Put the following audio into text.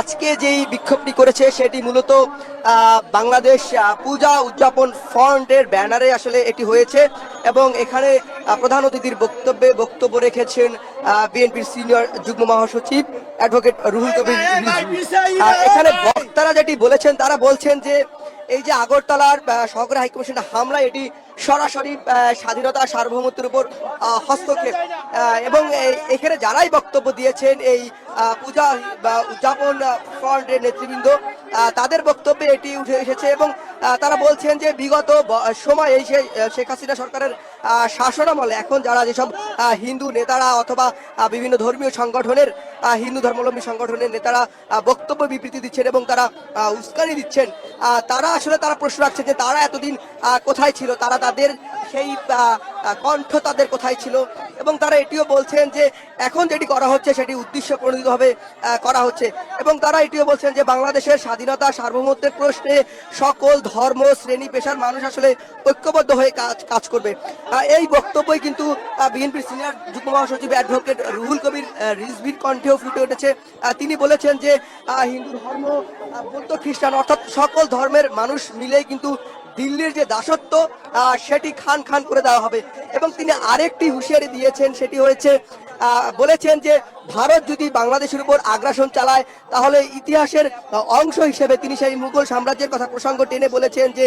আজকে যেই বিক্ষোভটি করেছে সেটি মূলত বাংলাদেশ পূজা উদযাপন ফন্ডের ব্যানারে আসলে এটি হয়েছে এবং এখানে প্রধান অতিথির বক্তব্যে বক্তব্য রেখেছেন বিএনপির সিনিয়র যুগ্ম মহাসচিব অ্যাডভোকেট রুহুল কবির এখানে বক্তারা যেটি বলেছেন তারা বলছেন যে এই যে আগরতলার সহকারী হাইকমিশনের হামলা এটি সরাসরি স্বাধীনতা সার্বভৌমত্বের উপর হস্তক্ষেপ। এবং এখানে যারাই বক্তব্য দিয়েছেন এই পূজা বা উদযাপন ফ্রন্টের নেতৃবৃন্দ তাদের বক্তব্যে এটি উঠে এসেছে এবং তারা বলছেন যে বিগত সময়ে আহ, শেখ হাসিনা সরকারের শাসনামলে এখন যারা যেসব হিন্দু নেতারা অথবা বিভিন্ন ধর্মীয় সংগঠনের হিন্দু ধর্মাবলম্বী সংগঠনের নেতারা বক্তব্য বিবৃতি দিচ্ছেন এবং তারা উস্কানি দিচ্ছেন তারা আসলে তারা প্রশ্ন রাখছে যে তারা এতদিন কোথায় ছিল? তারা তাদের সেই কণ্ঠ তাদের কোথায় ছিল? এবং তারা এটিও বলছেন যে এখন যেটি করা হচ্ছে সেটি উদ্দেশ্য প্রণোদিতভাবে আহ, করা হচ্ছে। এবং তারা এটিও বলছেন যে বাংলাদেশের স্বাধীনতা সার্বভৌমত্বের প্রশ্নে সকল ধর্ম শ্রেণি পেশার মানুষ আসলে ঐক্যবদ্ধ হয়ে কাজ কাজ করবে। এই বক্তব্যই কিন্তু বিএনপির সিনিয়র যুগ্ম মহাসচিব অ্যাডভোকেট রুহুল কবির রিজভির কণ্ঠেও ফুটে উঠেছে। তিনি বলেছেন যে হিন্দু ধর্ম বৌদ্ধ খ্রিস্টান অর্থাৎ সকল ধর্মের মানুষ মিলেই কিন্তু দিল্লির যে দাসত্ব সেটি খান খান করে দেওয়া হবে। এবং তিনি আরেকটি হুঁশিয়ারি দিয়েছেন, সেটি হয়েছে বলেছেন যে ভারত যদি বাংলাদেশের উপর আগ্রাসন চালায়, তাহলে ইতিহাসের অংশ হিসেবে তিনি সেই মুঘল সাম্রাজ্যের কথা প্রসঙ্গ টেনে বলেছেন যে